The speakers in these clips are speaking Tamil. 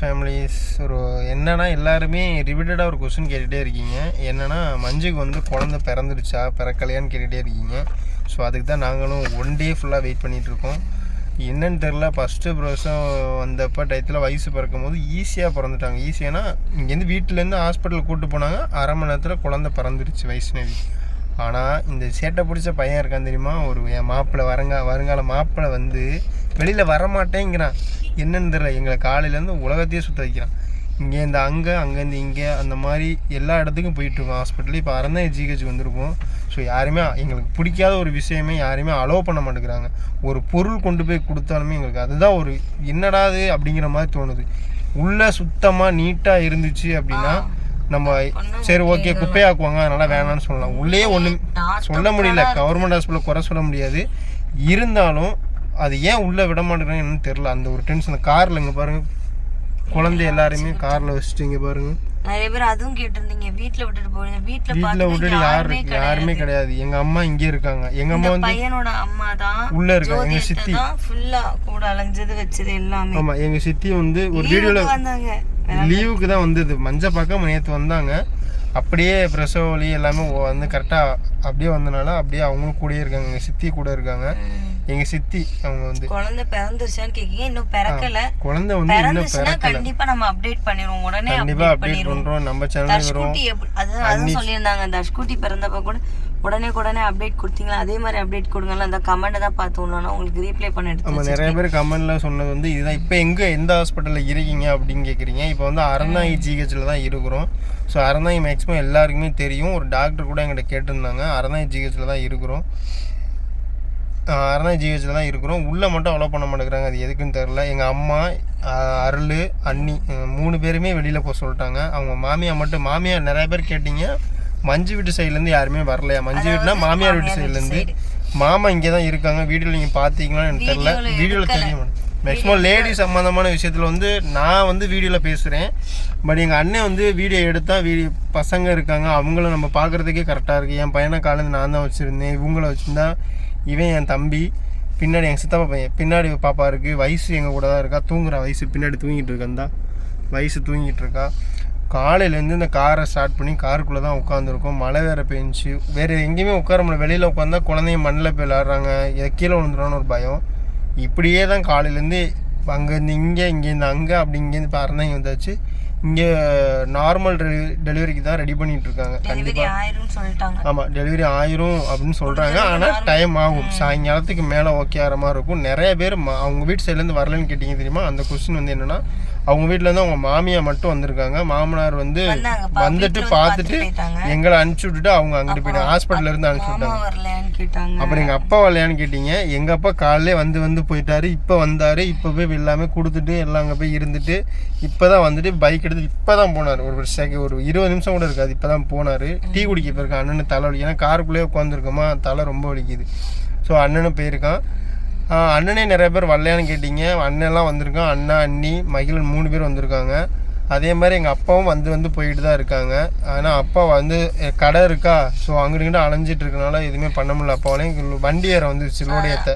ஃபேமிலிஸ் ஒரு என்னன்னா எல்லாருமே ரிப்பீட்டடாக ஒரு கொஸ்டின் கேட்டுகிட்டே இருக்கீங்க. என்னன்னா மஞ்சுக்கு வந்து குழந்த பிறந்துருச்சா பிறக்கலையான்னு கேட்டுகிட்டே இருக்கீங்க. ஸோ அதுக்கு தான் நாங்களும் ஒன் டே ஃபுல்லாக வெயிட் பண்ணிகிட்ருக்கோம் என்னன்னு தெரில ஃபஸ்ட்டு பிரசவம் வந்தப்போ டயத்தில் வயசு பிறக்கும் போது ஈஸியாக பிறந்துட்டாங்க ஈஸியானா இங்கேருந்து வீட்டிலேருந்து ஹாஸ்பிட்டலுக்கு கூப்பிட்டு போனாங்க. அரை மணி நேரத்தில் குழந்த பிறந்துருச்சு வைஷ்ணவி. ஆனால் இந்த சேட்டை பிடிச்ச பையன் இருக்கான் தெரியுமா? ஒரு என் மாப்பிள்ளை வருங்கா வருங்கால மாப்பிள்ளை வந்து வெளியில் வரமாட்டேங்கிறான். என்னன்னு தெரியல எங்களை காலையிலேருந்து உலகத்தையே சுற்ற வைக்கிறான். இங்கேருந்து அங்கே அங்கேருந்து இங்கே அந்த மாதிரி எல்லா இடத்துக்கும் போயிட்டுருக்கோம் ஹாஸ்பிட்டல் இப்போ அறந்தான் ஜிஹெச் வந்திருக்கோம். ஸோ யாருமே எங்களுக்கு பிடிக்காத ஒரு விஷயமே யாருமே அலோவ் பண்ண மாட்டேங்கிறாங்க. ஒரு பொருள் கொண்டு போய் கொடுத்தாலுமே எங்களுக்கு அதுதான் ஒரு என்னடாது அப்படிங்கிற மாதிரி தோணுது. உள்ளே சுத்தமாக நீட்டாக இருந்துச்சு அப்படின்னா நம்ம சரி ஓகே குப்பையாக்குவாங்க. அதனால வேணாம்னு சொல்லலாம். உள்ளே ஒன்றும் சொல்ல முடியல. கவர்மெண்ட் ஹாஸ்பிட்டல் குறை சொல்ல முடியாது. இருந்தாலும் அது ஏன் உள்ளே விட மாட்டேங்கிறாங்கன்னு தெரில அந்த ஒரு டென்ஷன் காரில் இங்கே பாருங்க. குழந்தை எல்லாருமே காரில் வச்சுட்டு இங்கே பாருங்க. நிறைய பேர் அதுவும் கேட்டிருந்தீங்க. வீட்ல விட்டுட்டு போறீங்க. வீட்டில் பார்த்தா விட்டுட்டு யார் யாருமே கிடையாது. எங்கள் அம்மா இங்கே இருக்காங்க. எங்கள் அம்மா வந்து பையனோட அம்மா தான் உள்ள இருக்காங்க. எங்கள் சித்தி. தான் ஃபுல்லா கூட அலைஞ்சது வச்சது எல்லாமே. ஆமாம் எங்கள் சித்தி வந்து ஒரு வீடியோவில் வந்தாங்க. லீவுக்கு தான் வந்தது. மஞ்ச பார்க்க நேற்று வந்தாங்க. அப்படியே பிரசவ வலி எல்லாமே வந்து கரெக்டாக அப்படியே வந்தனால அப்படியே அவங்களும் கூடயே இருக்காங்க. எங்கள் சித்தி கூட இருக்காங்க. ம். எங்கள் சித்தி அவங்க வந்து குழந்தை பிறந்துருச்சான்னு கேக்கீங்க இன்னும் பிறக்கல. குழந்தை வந்து பிறந்துச்சுன்னா கண்டிப்பா நம்ம அப்டேட் பண்ணிடுவோம். உடனே கண்டிப்பாக அப்டேட் பண்ணுறோம் நம்ம சேனல் வரும். தஷ்குட்டி எப்படி அது அதுவும் சொல்லியிருந்தாங்க. தஷ்குட்டி பிறந்தப்ப கூட உடனே உடனே அப்டேட் கொடுத்தீங்களா? அதே மாதிரி அப்டேட் கொடுங்கல அந்த கமெண்ட் தான் பார்த்து விடணும் உங்களுக்கு ரீப்ளை பண்ண எடுத்து நம்ம நிறைய பேர் கமெண்ட்ல சொன்னது வந்து இதுதான். இப்போ எங்கே எந்த ஹாஸ்பிட்டலில் இருக்கீங்க அப்படின்னு கேட்குறீங்க இப்போ வந்து அறந்தாங்கி ஜிஹெச்சில் தான் இருக்கிறோம். ஸோ அறந்தாங்கி மேக்ஸிமம் எல்லாருக்குமே தெரியும். ஒரு டாக்டர் கூட எங்கிட்ட கேட்டிருந்தாங்க. அறந்தாங்கி ஜிஹெச்சில் தான் இருக்கிறோம். அறந்தாங்கி ஜிஹெச்சில் தான் இருக்கிறோம். உள்ளே மட்டும் அலோவ் பண்ண மாட்டேங்கிறாங்க. அது எதுக்குன்னு தெரில எங்கள் அம்மா அருள் அண்ணி மூணு பேருமே வெளியில் போக சொல்லிட்டாங்க. அவங்க மாமியார் மட்டும் மாமியார் நிறைய பேர் கேட்டீங்க. மஞ்சு வீட்டு சைட்லேருந்து யாருமே வரலையா? மஞ்சு வீட்டுனா மாமியார் வீட்டு சைட்லேருந்து மாமா இங்கே தான் இருக்காங்க. வீடியோவில் நீங்கள் பார்த்தீங்களான்னு எனக்கு தெரில வீடியோவில் தெரிய மேக்ஸிமம் லேடிஸ் சம்மந்தமான விஷயத்தில் வந்து நான் வந்து வீடியோவில் பேசுகிறேன் பட் எங்கள் அண்ணன் வந்து வீடியோ எடுத்தால் வீடியோ பசங்க இருக்காங்க. அவங்கள நம்ம பார்க்குறதுக்கே கரெக்டாக இருக்குது என் பையனை காலேருந்து நான் தான் வச்சுருந்தேன். இவங்கள வச்சுருந்தா இவன் என் தம்பி பின்னாடி எங்கள் சித்தப்பா பையன் பின்னாடி பாப்பா இருக்குது வயசு எங்கள் கூட தான் இருக்கா தூங்குற வயசு பின்னாடி தூங்கிட்டு இருக்கா வயசு தூங்கிட்டு இருக்கா. காலையிலேருந்து இந்த காரை ஸ்டார்ட் பண்ணி காருக்குள்ளே தான் உட்காந்துருக்கோம் மழை வேற பெஞ்சிச்சு. வேறு எங்கேயுமே உட்கார முடியல. வெளியில் உட்காந்தா குழந்தைங்க மண்ணில் போய் விளாட்றாங்க இதை கீழே விழுந்துடும்னு ஒரு பயம். இப்படியே தான் காலையிலேருந்து அங்கேருந்து இங்கே இங்கேருந்து அங்கே அப்படி இங்கேருந்து இப்போ இங்கே வந்தாச்சு. இங்கே நார்மல் டெலிவரிக்கு தான் ரெடி பண்ணிட்டு இருக்காங்க சொல்லிட்டாங்க. ஆமாம் டெலிவரி ஆயிரும் அப்படின்னு சொல்கிறாங்க ஆனால் டைம் ஆகும். சாயங்காலத்துக்கு மேலே ஓகே ஆகிற மாதிரி இருக்கும். நிறைய பேர் அவங்க வீட்டு சைட்லேருந்து வரலன்னு கேட்டிங்க தெரியுமா? அந்த கொஸ்டின் வந்து என்னென்னா அவங்க வீட்டிலேருந்து அவங்க மாமியார் மட்டும் வந்திருக்காங்க. மாமனார் வந்து வந்துட்டு வீட்டுல வந்து பார்த்துட்டு. எங்களை அனுப்பிச்சி விட்டுட்டு அவங்க அங்கிட்டு போயிட்டாங்க. ஹாஸ்பிட்டல்ல இருந்து அனுப்பிச்சி விட்டாங்க. அப்புறம் எங்கள் அப்பா வரலையான்னு கேட்டீங்க. எங்கள் அப்பா காலையிலே வந்து வந்து போயிட்டாரு. இப்போ வந்தார். இப்போ போய் எல்லாமே கொடுத்துட்டு எல்லாம் அங்கே போய் இருந்துட்டு இப்போ தான் வந்துட்டு பைக் எடுத்து இப்போ தான் போனார். ஒரு செகண்ட் ஒரு இருபது நிமிஷம் கூட இருக்காது. இப்போ தான் போனார். டீ குடிக்க போயிருக்கான். அண்ணனு தலை வலி. ஏன்னா காருக்குள்ளேயே உட்காந்துருக்கோமா தலை ரொம்ப வலிக்குது. ஸோ அண்ணனும் போயிருக்கான். அண்ணனே நிறைய பேர் வரலையான்னு கேட்டீங்க. அண்ணன்லாம் வந்திருக்கான். அண்ணா அண்ணி மகிழன் மூணு பேர் வந்திருக்காங்க. அதே மாதிரி எங்கள் அப்பாவும் வந்து வந்து போயிட்டு தான் இருக்காங்க. ஆனால் அப்பா வந்து கடை இருக்கா? ஸோ அங்கிட்டு அலைஞ்சிட்டு இருக்கனால எதுவுமே பண்ண முடியல. அப்பாவாலையும் வண்டி ஏற வந்துருச்சு லோடு ஏற்ற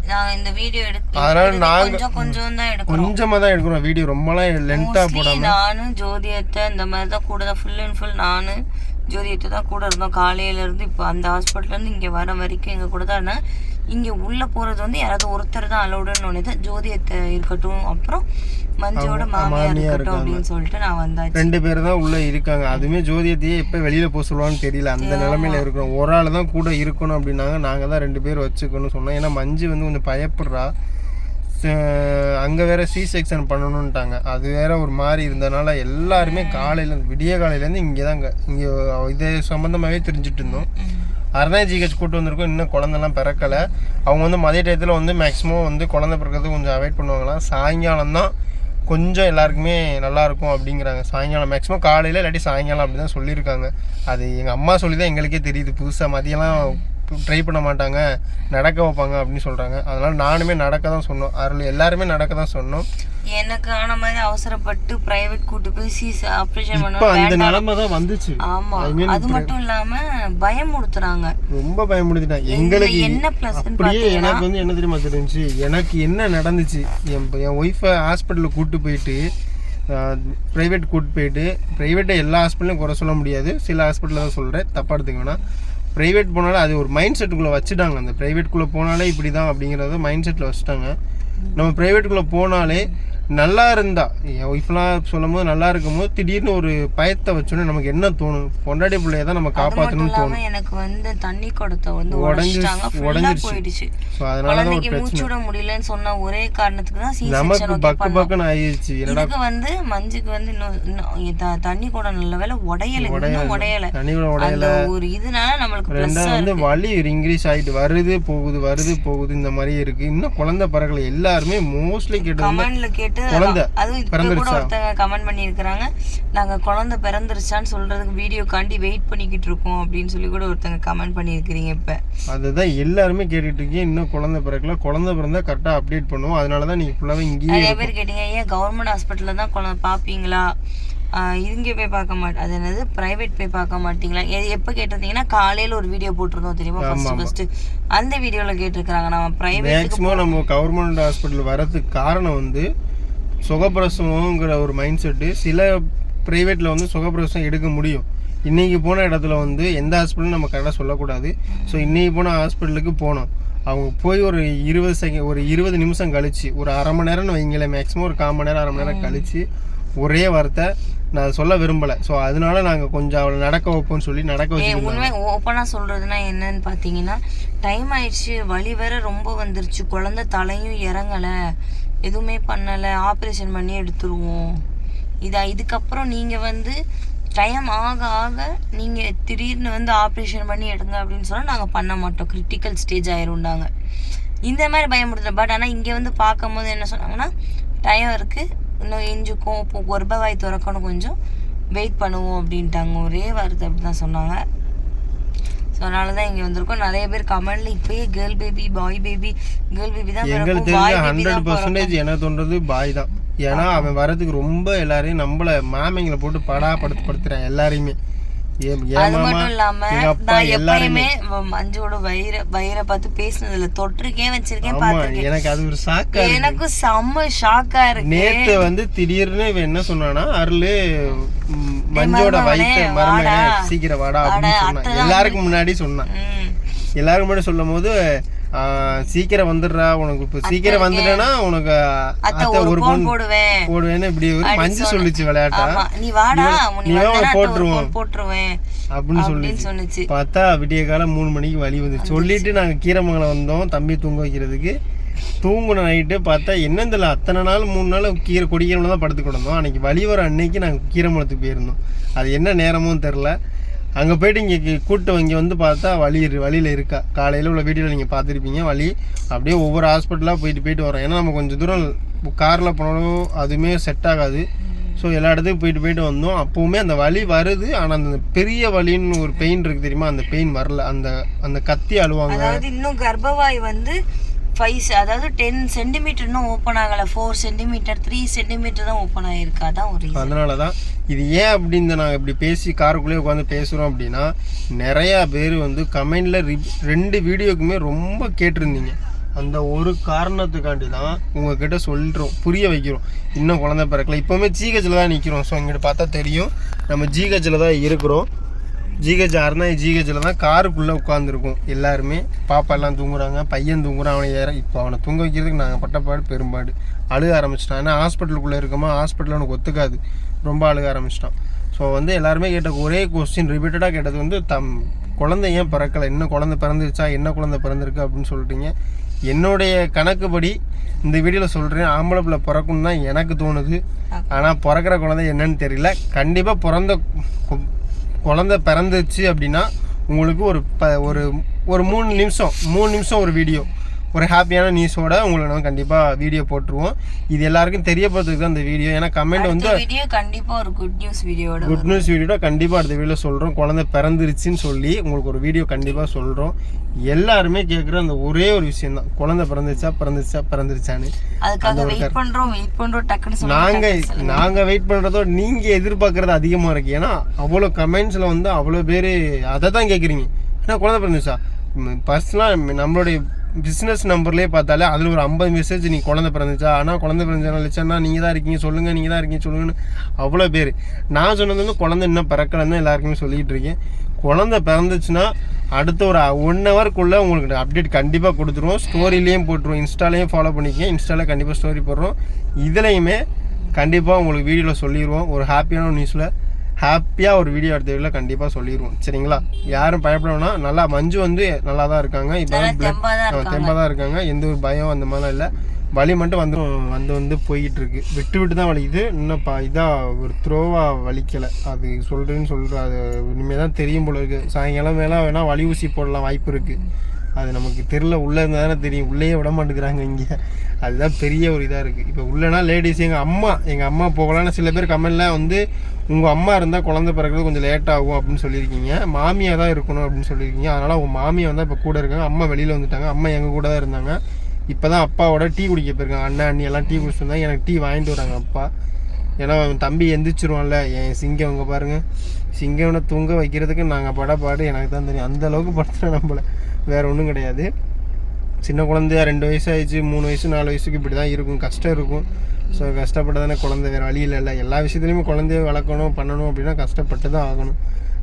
அதனால எடுக்கிறது நாங்க- கொஞ்சம் கொஞ்சம் தான் எடுக்கிறோம். கொஞ்சமாக தான் எடுக்கிறோம் வீடியோ. ரொம்பலாம் லென்த்தாக Mostly போடாமல் நானும் ஜோதியத்தை இந்த மாதிரி தான் கூட தான் ஃபுல் அண்ட் ஃபுல் நானு ஜோதியத்தை தான் கூட இருந்தோம். காலையில இருந்து இப்போ அந்த ஹாஸ்பிட்டல்ல இருந்து இங்க வர வரைக்கும் எங்க கூட தான் இங்க உள்ள போறது வந்து யாராவது ஒருத்தர் தான் அலௌடுன்னு ஒன்று ஜோதியத்தை இருக்கட்டும் அப்புறம் மஞ்சோட மாமியார் இருக்கட்டும் அப்படின்னு சொல்லிட்டு நான் வந்தாச்சு. ரெண்டு பேர் தான் உள்ளே இருக்காங்க. அதுவுமே ஜோதியத்தையே எப்போ வெளியில் போக சொல்லுவான்னு தெரியல. அந்த நிலமையில இருக்கிறோம். ஒரு ஆள் தான் கூட இருக்கணும் அப்படின்னாங்க. நாங்கள் தான் ரெண்டு பேர் வச்சுக்கணும்னு சொன்னோம். ஏன்னா மஞ்சு வந்து கொஞ்சம் பயப்படுறா. அங்கே வேற சி செக்ஷன் பண்ணணுன்ட்டாங்க அது வேற ஒரு மாதிரி இருந்தனால எல்லாருமே காலையில் விடிய காலையிலேருந்து இங்கே தாங்க இங்கே இது சம்மந்தமாகவே தெரிஞ்சுட்டு இருந்தோம். அரணா ஜிஹெச் கூட்டு வந்திருக்கோம். இன்னும் குழந்தெல்லாம் பிறக்கலை. அவங்க வந்து மதிய டயத்தில் வந்து மேக்ஸிமம் வந்து குழந்தை பிறக்கிறது கொஞ்சம் அவாய்ட் பண்ணுவாங்களாம் சாயங்காலம் தான் கொஞ்சம் எல்லாருக்குமே நல்லாயிருக்கும் அப்படிங்கிறாங்க. சாயங்காலம் மேக்ஸிமம் காலையில் இல்லாட்டி சாயங்காலம் அப்படி தான் சொல்லியிருக்காங்க. அது எங்கள் அம்மா சொல்லி தான் எங்களுக்கே தெரியுது. புதுசாக மதியம்லாம் ட்ரை பண்ண மாட்டாங்க நடக்க வைப்பாங்க அப்படின்னு சொல்கிறாங்க அதனால் நானுமே நடக்க தான் சொன்னோம். அருள் எல்லாருமே நடக்க தான் சொன்னோம். எனக்கு ஆன மாதிரி அவசரப்பட்டு பிரைவேட் கூட்டு போய் சி ஆப்ரேஷன் பண்ணுவோம் அந்த நிலமை தான் வந்துச்சு. ஆமா. அது மட்டும் இல்லாம பயமுடுத்துறாங்க ரொம்ப பயமுடுத்திட்டேன் எங்களுக்கு என்ன பிளஸ் அப்படியே எனக்கு வந்து என்ன தெரியுமா தெரிஞ்சுச்சு எனக்கு என்ன நடந்துச்சு? என் என் ஒய்ஃபை ஹாஸ்பிட்டலில் கூட்டு போயிட்டு ப்ரைவேட் கூட்டு போயிட்டு ப்ரைவேட்டை எல்லா ஹாஸ்பிட்டலையும் குறை சொல்ல முடியாது. சில ஹாஸ்பிட்டலில் தான் சொல்கிறேன் தப்பாக எடுத்துக்க வேணாம். ப்ரைவேட் போனாலே அது ஒரு மைண்ட் செட்டுக்குள்ளே வச்சுட்டாங்க. அந்த ப்ரைவேட்குள்ளே போனாலே இப்படி தான் அப்படிங்கிறத மைண்ட் செட்டில் வச்சுட்டாங்க. நம்ம ப்ரைவேட்டுக்குள்ளே போனாலே நல்லா இருந்தா. என் ஒய்ஃப்லாம் சொல்லும் போது நல்லா இருக்கும்போது திடீர்னு ஒரு பயத்தை வச்சோன்னே நமக்கு என்ன தோணும்? பொண்டாட்டி பிள்ளைய தான் நம்ம காப்பாற்றணும்னு தோணும். எனக்கு வந்து தண்ணி குடத்தை வந்து உடைஞ்சு- உடைஞ்சிருச்சு. போயிடுச்சு. ஸோ அதனால தான் ஒரு விட முடியலன்னு சொன்ன ஒரே காரணத்துக்கு தான் சி நமக்கு பக்கு பக்குன்னு ஆயிடுச்சு. என்னடா இதுக்கு வந்து மஞ்சுக்கு வந்து இன்னும் தண்ணி கூட நல்ல வேலை உடையல. இன்னும் உடையல. தண்ணி கூட உடையல. ஒரு இதனால நம்மளுக்கு ரெண்டாவது வந்து வலி இன்க்ரீஸ் ஆயிட்டு வருது போகுது வருது போகுது இந்த மாதிரி இருக்கு. இன்னும் குழந்தை பிறக்கல. எல்லாருமே மோஸ்ட்லி கேட்டது கமெண்ட்ல கேட்டு குழந்தை அதுவும் இப்ப கூட? ஒருத்தங்க கமெண்ட் பண்ணியிருக்கிறாங்க. நாங்க குழந்தை பிறந்துருச்சான்னு சொல்றதுக்கு வீடியோ காண்டி வெயிட் பண்ணிக்கிட்டு இருக்கோம் அப்படின்னு சொல்லி கூட ஒருத்தங்க கமெண்ட் பண்ணியிருக்கிறீங்க இப்ப. அதுதான் எல்லாருமே கேட்டுட்டு இருக்கீங்க. இன்னும் குழந்தை பிறக்கல. குழந்தை பிறந்தா கரெக்டாக அப்டேட் பண்ணுவோம். அதனால தான் நீங்கள் ஃபுல்லாகவே இங்கேயே நிறைய பேர் கேட்டீங்க ஏன் கவர்மெண்ட் ஹாஸ்பிட்டல்ல தான் குழந்தை பார்ப்பீங்களா? இங்க போய் பார்க்க மாட்டேன் அது என்னது? பிரைவேட் போய் பார்க்க மாட்டீங்களா? எ- எப்ப கேட்டிருந்தீங்கன்னா காலையில ஒரு வீடியோ போட்டிருந்தோம் தெரியுமா? ஃபர்ஸ்ட் ஃபர்ஸ்ட் அந்த வீடியோல கேட்டிருக்காங்க நம்ம பிரைவேட்டுக்கு மேக்ஸிமம் நம்ம கவர்மெண்ட் ஹாஸ்பிட்டல் வரதுக்கு காரணம் வந்து சுகப்பிரசவங்கிற ஒரு மைண்ட் செட்டு சில ப்ரைவேட்டில் வந்து சுகப்பிரசவம் எடுக்க முடியும். இன்றைக்கி போன இடத்துல வந்து எந்த ஹாஸ்பிட்டலும் நம்ம கரெக்டாக சொல்லக்கூடாது. ஸோ இன்றைக்கி போன ஹாஸ்பிட்டலுக்கு போனோம். அவங்க போய் ஒரு இருபது செகண்ட் ஒரு இருபது நிமிஷம் கழிச்சு ஒரு அரை மணி நேரம்னு வைங்களேன் மேக்ஸிமம் ஒரு கால் மணி நேரம் அரை மணி நேரம் கழிச்சு ஒரே வார்த்தை நான் சொல்ல விரும்பலை. ஸோ அதனால நாங்கள் கொஞ்சம் அவளை நடக்க வைப்போம்னு சொல்லி நடக்க வச்சுருந்தோம் உண்மை ஓப்பனாக சொல்கிறதுனா என்னன்னு பார்த்தீங்கன்னா டைம் ஆயிடுச்சு வலி வேற ரொம்ப வந்துருச்சு குழந்தை தலையும் இறங்கலை எதுவுமே பண்ணலை ஆப்ரேஷன் பண்ணி எடுத்துருவோம். இதா இதுக்கப்புறம் நீங்கள் வந்து டைம் ஆக ஆக நீங்கள் திடீர்னு வந்து ஆப்ரேஷன் பண்ணி எடுங்க அப்படின்னு சொன்னால் நாங்கள் பண்ண மாட்டோம். கிரிட்டிக்கல் ஸ்டேஜ் ஆயிரும்டாங்க இந்த மாதிரி பயமுறுத்துற பட் ஆனால் இங்கே வந்து பார்க்கும்போது என்ன சொன்னாங்கன்னா டைம் இருக்குது இன்னும் எஞ்சுக்கும் இப்போ கர்ப்பவாய் திறக்கணும் கொஞ்சம். வெயிட் பண்ணுவோம் அப்படின்ட்டாங்க. ஒரே வார்த்தை அப்படி தான் சொன்னாங்க. ஸோ அதனால தான் இங்கே வந்திருக்கோம். நிறைய பேர் கமெண்ட்ல இப்பயே girl baby boy baby girl baby தான் எங்களுக்கு தெரிஞ்ச ஹண்ட்ரட் பர்சன்டேஜ் என்ன தோன்றது பாய் தான். ஏன்னா அவன் வரதுக்கு ரொம்ப எல்லாரையும் நம்மள மாமிங்களை போட்டு படா படுத்து படுத்துறான் எல்லாரையுமே. அது மட்டும் இல்லாம நான் எப்பயுமே மஞ்சுவோட வயிற வயிறை பார்த்து பேசினதுல தொட்டிருக்கேன் வச்சிருக்கேன் ஆமா பார்த்திருக்கேன். எனக்கு அது ஒரு இருக்கு. எனக்கு செம்ம ஷாக்கா இருக்கு. நேத்து வந்து திடீர்னு என்ன சொன்னானா அருளு மஞ்சோட வயிற்று வாடா. சீக்கிரம் வாடா அப்படின்னு சொன்னான். எல்லாருக்கும் முன்னாடி சொன்னான். எல்லாருக்கும் முன்னாடி சொல்லும் போது சீக்கிரம் வந்துடுறா உனக்கு இப்போ சீக்கிரம் வந்துட்டேன்னா உனக்கு அத்தை ஒரு பொண்ணு போடுவேன். போடுவேன்னு இப்படி ஒரு மஞ்சு சொல்லுச்சு விளையாட்டா? நீ வாடா நீ போட்டுருவோம். போட்டுருவேன். அப்படின்னு சொல்லி சொன்னுச்சு பார்த்தா விடிய காலம் மூணு மணிக்கு வழி வந்து சொல்லிட்டு நாங்கள் கீரமங்கலம் வந்தோம் தம்பி தூங்க வைக்கிறதுக்கு. தூங்குன நைட்டு பார்த்தா என்னன்னு தெரியல அத்தனை நாள் மூணு நாள் கீரை கொடிக்கிறவங்கள தான் படுத்து கிடந்தோம் அன்னைக்கு வழி வர அன்னைக்கு நாங்கள் கீரமங்கலத்துக்கு போயிருந்தோம். அது என்ன நேரமும் தெரில அங்கே போயிட்டு இங்கே கூட்டு இங்கே வந்து பார்த்தா வழி இரு வழியில் இருக்கா. காலையில் உள்ள வீடியோவில் நீங்கள் பார்த்துருப்பீங்க வழி. அப்படியே ஒவ்வொரு ஹாஸ்பிட்டலாக போயிட்டு போயிட்டு வரோம் ஏன்னா நம்ம கொஞ்சம் தூரம் காரில் போனாலும் அதுவுமே செட் ஆகாது. ஸோ எல்லா இடத்துக்கும் போயிட்டு போயிட்டு வந்தோம். அப்போவுமே அந்த வலி வருது. ஆனால் அந்த பெரிய வலின்னு ஒரு பெயின் இருக்குது தெரியுமா? அந்த பெயின் வரல. அந்த அந்த கத்தி அழுவாங்க. அதாவது இன்னும் கர்ப்பவாய் வந்து ஃபைவ் அதாவது டென் சென்டிமீட்டர் இன்னும் ஓப்பன் ஆகலை. ஃபோர் சென்டிமீட்டர் த்ரீ சென்டிமீட்டர் தான் ஓப்பன் ஆயிருக்கு. அதான் ஒரு அதனால தான் இது ஏன் அப்படின்னு நாங்கள் இப்படி பேசி காருக்குள்ளேயே உட்காந்து பேசுகிறோம் அப்படின்னா நிறையா பேர் வந்து கமெண்டில் ரெண்டு வீடியோக்குமே ரொம்ப கேட்டிருந்தீங்க. அந்த ஒரு காரணத்துக்காண்டி தான் உங்ககிட்ட சொல்கிறோம் புரிய வைக்கிறோம். இன்னும் குழந்தை பிறக்கல. இப்போவுமே ஜிஹெச்சில் தான் நிற்கிறோம் ஸோ இங்கிட்ட பார்த்தா தெரியும். நம்ம ஜிஹெச்சில் தான் இருக்கிறோம். ஜிஹெச் ஆறுனா ஜிஹெச்சில் தான் காருக்குள்ளே உட்காந்துருக்கோம் எல்லாருமே பாப்பா எல்லாம் தூங்குறாங்க பையன் தூங்குறான் அவனை ஏற இப்போ அவனை தூங்க வைக்கிறதுக்கு நாங்கள் பட்டப்பாடு பெரும்பாடு. அழுக ஆரம்பிச்சிட்டான். ஏன்னா ஹாஸ்பிட்டலுக்குள்ளே இருக்கோமா ஹாஸ்பிட்டல் அவனுக்கு ஒத்துக்காது. ரொம்ப அழுக ஆரம்பிச்சிட்டான். ஸோ வந்து எல்லாருமே கேட்ட ஒரே கொஸ்டின் ரிப்பீட்டடாக கேட்டது வந்து தம் குழந்தை ஏன் பிறக்கலை? இன்னும் குழந்தை பிறந்துருச்சா? என்ன குழந்தை பிறந்திருக்கு அப்படின்னு சொல்லிட்டீங்க. என்னுடைய கணக்குப்படி இந்த வீடியோவில் சொல்கிறேன் ஆம்பளை பிள்ளை பிறக்கும் தான் எனக்கு தோணுது. ஆனால் பிறக்கிற குழந்தை என்னன்னு தெரியல. கண்டிப்பாக பிறந்த குழந்தை பிறந்துச்சு அப்படின்னா உங்களுக்கு ஒரு ப ஒரு ஒரு மூணு நிமிஷம் மூணு நிமிஷம் ஒரு வீடியோ ஒரு ஹாப்பியான நியூஸோட உங்களுக்கு நம்ம கண்டிப்பாக வீடியோ போட்டுருவோம். இது எல்லாருக்கும் தெரியப்படுறதுக்கு தான் இந்த வீடியோ ஏன்னா கமெண்ட் வந்து வீடியோ கண்டிப்பா ஒரு குட் நியூஸ் வீடியோட குட் நியூஸ் வீடியோ கண்டிப்பாக அடுத்த வீடியோ சொல்கிறோம் குழந்தை பிறந்துருச்சுன்னு சொல்லி உங்களுக்கு ஒரு வீடியோ கண்டிப்பாக சொல்கிறோம் எல்லாருமே கேட்குற அந்த ஒரே ஒரு விஷயம் தான் குழந்தை பிறந்துச்சா பிறந்துச்சா பிறந்துருச்சான்னு. அதுக்காக வெயிட் பண்றோம் வெயிட் பண்றோம் டக்குன்னு சொல்லுங்க. நாங்கள் நாங்கள் வெயிட் பண்ணுறதோ நீங்கள் எதிர்பார்க்குறது அதிகமாக இருக்குது ஏன்னா அவ்வளோ கமெண்ட்ஸில் வந்து அவ்வளோ பேர் அதை தான் கேட்குறீங்க ஏன்னா குழந்தை பிறந்துச்சா பர்சனலாக நம்மளுடைய பிஸ்னஸ் நம்பர்லேயே பார்த்தாலே அதில் ஒரு ஐம்பது மெசேஜ் நீ குழந்தை பிறந்துச்சா? ஆனால் குழந்தை பிறந்துச்சா நீங்கள் தான் இருக்கீங்க சொல்லுங்கள் நீங்கள் தான் இருக்கீங்க சொல்லுங்கன்னு அவ்வளோ பேர். நான் சொன்னது வந்து குழந்தை இன்னும் பிறக்கலன்னு எல்லாருக்குமே சொல்லிக்கிட்டு இருக்கேன். குழந்தை பிறந்துச்சுன்னா அடுத்த ஒரு ஒன் ஹவருக்குள்ளே உங்களுக்கு அப்டேட் கண்டிப்பாக கொடுத்துருவோம். ஸ்டோரிலையும் போட்டுருவோம். இன்ஸ்டாலையும் ஃபாலோ பண்ணிக்கங்க. இன்ஸ்டாவில் கண்டிப்பாக ஸ்டோரி போடுறோம். இதுலேயுமே கண்டிப்பாக உங்களுக்கு வீடியோவில் சொல்லிடுவோம் ஒரு ஹாப்பியான நியூஸில் ஹாப்பியாக ஒரு வீடியோ எடுத்த வீடியோவில் கண்டிப்பாக சொல்லிடுவோம் சரிங்களா? யாரும் பயப்படணும்னா நல்லா மஞ்சு வந்து நல்லா தான் இருக்காங்க. இப்போ தெம்பாக தான் இருக்காங்க. எந்த ஒரு பயம் அந்த மாதிரிலாம் இல்லை. வலி மட்டும் வந்து வந்து வந்து போய்கிட்டு இருக்கு விட்டு விட்டு தான் வலிக்குது. இன்னும் பா இதாக ஒரு த்ரோவாக வலிக்கலை. அது சொல்கிறேன்னு சொல்கிற அது இனிமேல் தான் தெரியும் போல இருக்குது சாயங்காலம் மேலே வேணால் வலி ஊசி போடலாம். வாய்ப்பு இருக்குது அது நமக்கு தெரில உள்ளே இருந்தால் தானே தெரியும். உள்ளேயே விட மாட்டேங்கிறாங்க இங்கே. அதுதான் பெரிய ஒரு இதாக இருக்குது இப்போ உள்ளனா லேடிஸ் எங்கள் அம்மா எங்கள் அம்மா போகலான்னு சில பேர் கமெண்டில் வந்து உங்கள் அம்மா இருந்தால் குழந்தை பிறக்கிறது கொஞ்சம் லேட் ஆகும் அப்படின்னு சொல்லியிருக்கீங்க. மாமியாக தான் இருக்கணும் அப்படின்னு சொல்லியிருக்கீங்க. அதனால் உங்கள் மாமியை வந்தால் இப்போ கூட இருக்காங்க. அம்மா வெளியில் வந்துட்டாங்க. அம்மா எங்கள் கூட தான் இருந்தாங்க. இப்போ தான் அப்பாவோட டீ குடிக்க போயிருக்காங்க. அண்ணன் அண்ணி எல்லாம் டீ குடிச்சிருந்தாங்க எனக்கு டீ வாங்கிட்டு வராங்க அப்பா. ஏன்னா அவன் தம்பி எந்திரிச்சிருவான்ல. என் சிங்கம் அங்கே பாருங்க. சிங்கம்னை தூங்க வைக்கிறதுக்கு நாங்கள் பட பாடு எனக்கு தான் தெரியும். அந்த அளவுக்கு படுத்துறேன் நம்மள. வேறு ஒன்றும் கிடையாது. சின்ன குழந்தையா ரெண்டு வயசு ஆயிடுச்சு மூணு வயசு நாலு வயசுக்கு இப்படி தான் இருக்கும். கஷ்டம் இருக்கும். ஸோ கஷ்டப்பட்டு தானே குழந்தை வேறு வழி இல்லை. எல்லா விஷயத்துலையுமே குழந்தைய வளர்க்கணும் பண்ணணும் அப்படின்னா கஷ்டப்பட்டு தான் ஆகணும்.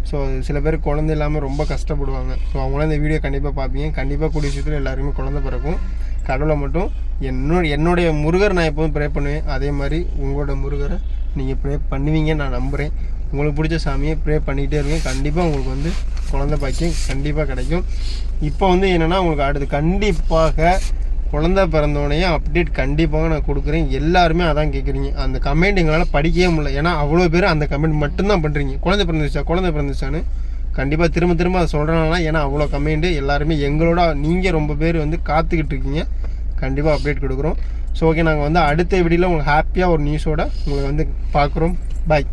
ஸோ சில பேர் குழந்தை இல்லாமல் ரொம்ப கஷ்டப்படுவாங்க. ஸோ அவங்களாம் இந்த வீடியோ கண்டிப்பாக பார்ப்பீங்க கண்டிப்பாக கூடிய விஷயத்தில் எல்லாருமே குழந்தை பிறக்கும். கடவுளை மட்டும் என்னோட என்னுடைய முருகர் நான் எப்போதும் ப்ரே பண்ணுவேன். அதே மாதிரி உங்களோட முருகரை நீங்கள் ப்ரே பண்ணுவீங்கன்னு நான் நம்புகிறேன் உங்களுக்கு பிடிச்ச சாமியை ப்ரே பண்ணிகிட்டே இருங்க. கண்டிப்பாக உங்களுக்கு வந்து குழந்தை பாக்கியம் கண்டிப்பாக கிடைக்கும். இப்போ வந்து என்னென்னா உங்களுக்கு அடுத்து கண்டிப்பாக குழந்தை பிறந்தோடனே அப்டேட் கண்டிப்பாக நான் கொடுக்குறேன். எல்லாருமே அதான் கேட்குறீங்க அந்த கமெண்ட் எங்களால் படிக்கவே முடியல. ஏன்னா அவ்வளோ பேர் அந்த கமெண்ட் மட்டும்தான் பண்ணுறீங்க குழந்தை பிறந்துச்சா குழந்தை பிறந்துச்சான்னு கண்டிப்பாக திரும்ப திரும்ப அதை சொல்கிறனால ஏன்னா அவ்வளோ கமெண்ட்டு எல்லாருமே எங்களோட நீங்கள் ரொம்ப பேர் வந்து காத்துக்கிட்டு இருக்கீங்க. கண்டிப்பாக அப்டேட் கொடுக்குறோம். ஸோ ஓகே நாங்கள் வந்து அடுத்த வீடியோவில் உங்களுக்கு ஹாப்பியாக ஒரு நியூஸோட உங்களை வந்து பார்க்குறோம். பாய்